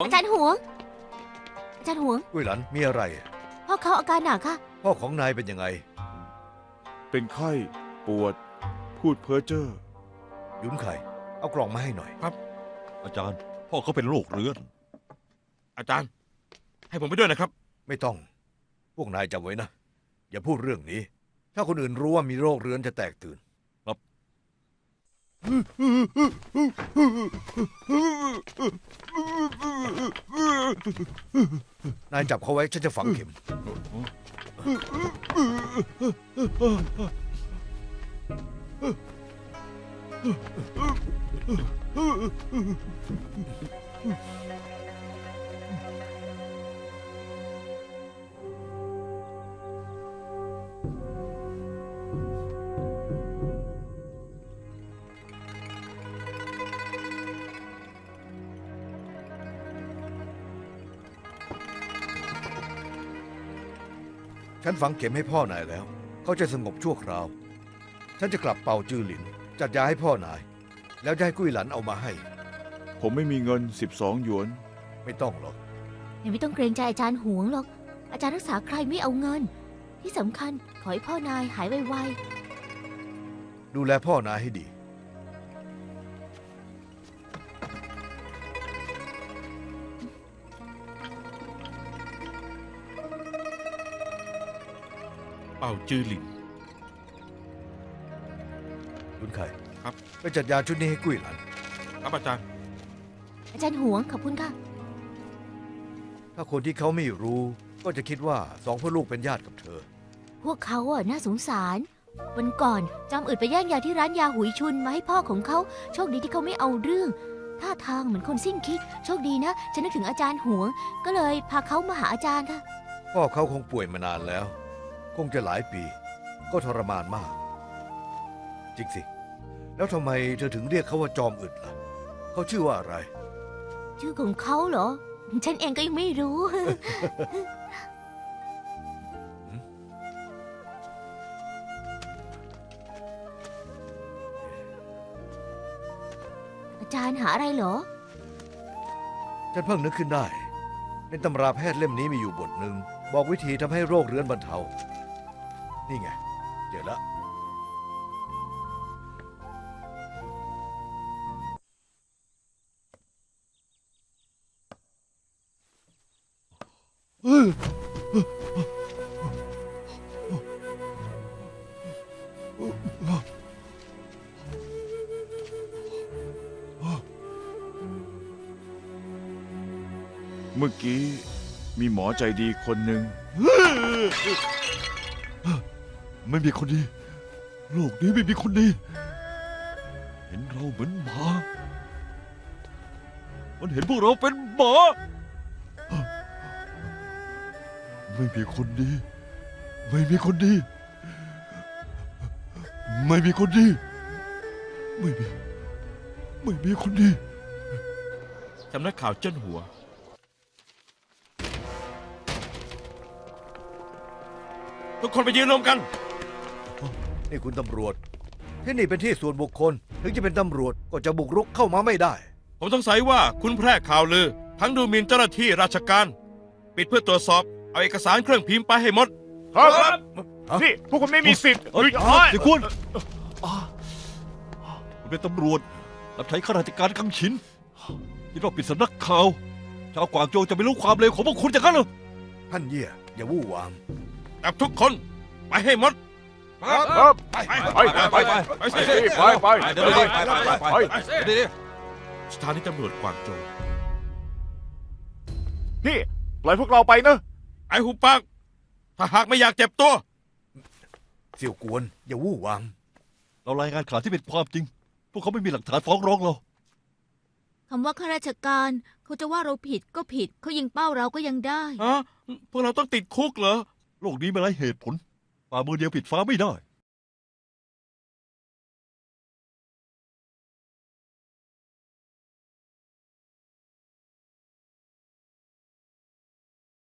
อาจารย์หวง อาจารย์หวง กุ้ยหลันมีอะไร พ่อเขาอาการหนักค่ะ พ่อของนายเป็นยังไง เป็นไข้ ปวด พูดเพ้อเจ้อหยุนไข่ เอากล่องมาให้หน่อย อาจารย์ พ่อเขาเป็นโรคเรื้อน อาจารย์ ให้ผมไปด้วยนะครับ ไม่ต้อง พวกนายจำไว้นะ อย่าพูดเรื่องนี้ ถ้าคนอื่นรู้ว่ามีโรคเรื้อนจะแตกตื่นครับ นายจับเขาไว้ฉันจะฝังเข็ม ฉันฝังเข็มให้พ่อนายแล้ว เขาจะสงบชั่วคราว ฉันจะกลับเป่าจือหลิน จัดยาให้พ่อนาย แล้วจะให้กุ้ยหลันเอามาให้ ผมไม่มีเงิน 12 หยวน ไม่ต้องหรอก ไม่ต้องเกรงใจอาจารย์หวงหรอก อาจารย์รักษาใครไม่เอาเงิน ที่สำคัญขอให้พ่อนายหายไวดูแลพ่อนายให้ดี เป่าจือหลินหยุนไข่ครับ ไปจัดยาชุดนี้ให้กุ้ยหลัน ครับอาจารย์ๆอาจารย์หวงขอบคุณค่ะ ถ้าคนที่เขาไม่รู้ก็จะคิดว่าสองพ่อลูกเป็นญาติกับเธอ พวกเขาอะน่าสงสาร วันก่อนจอมอึดไปแย่งยาที่ร้านยาหุยชุนมาให้พ่อของเขา โชคดีที่เขาไม่เอาเรื่อง ท่าทางเหมือนคนสิ้นคิด โชคดีนะ ฉันนึกถึงอาจารย์หวง ก็เลยพาเขามาหาอาจารย์ค่ะ พ่อเขาคงป่วยมานานแล้ว คงจะหลายปี ก็ทรมานมาก จริงสิ แล้วทำไมเธอถึงเรียกเขาว่าจอมอึดล่ะ เขาชื่อว่าอะไร ชื่อของเขาเหรอ ฉันเองก็ยังไม่รู้ อาจารย์หาอะไรเหรอ ฉันเพิ่งนึกขึ้นได้ ในตำราแพทย์เล่มนี้มีอยู่บทหนึ่ง บอกวิธีทำให้โรคเรื้อนบรรเทา นี่ไง เจอแล้วเมื่อกี้มีหมอใจดีคนหนึ่ง ไม่มีคนดี โลกนี้ไม่มีคนดี เห็นเราเหมือนหมา มันเห็นพวกเราเป็นหมา ไม่มีคนดี ไม่มีคนดี ไม่มีคนดี ไม่มี ไม่มีคนดี สำนักข่าวเจ้นหัว ทุกคนไปยืนรวมกัน นี่คุณตำรวจ ที่นี่เป็นที่ส่วนบุคคล ถึงจะเป็นตำรวจก็จะบุกรุกเข้ามาไม่ได้ ผมสงสัยว่าคุณแพร่ข่าวลือ ทั้งดูหมิ่นเจ้าหน้าที่ราชการ ปิดเพื่อตรวจสอบ เอาเอกสารเครื่องพิมพ์ไปให้หมด ครับนี่พวกคุณไม่มีสิทธิ์เอ้ยเฮ้ยเดี๋ยวคุณคุณเป็นตำรวจ รับใช้ข้าราชการกังฉินที่เราปิดสำนักข่าวชาวกวางโจวจะไม่รู้ความเลวของพวกคุณจากนั้นเหรอท่านเย่ยอย่าวู่วามกับทุกคน ไปให้หมด ครับไปไปไปไปไปไปสิไปไปเดี๋ยวไปไปไปไปเดี๋ยวสถานีตำรวจกวางโจวพี่ ปล่อยพวกเราไปนะ ไอ้หูปากถ้าหากไม่อยากเจ็บตัว เสี่ยวกวน อย่าวู่วามเรารายงานข่าวที่เป็นความจริง พวกเขาไม่มีหลักฐานฟ้องร้องเราคำว่าข้าราชการเขาจะว่าเราผิดก็ผิด เขายิงเป้าเราก็ยังได้ ฮะพวกเราต้องติดคุกเหรอ โลกนี้ไม่ไร้เหตุผล ฝ่ามือเดียวปิดฟ้าไม่ได้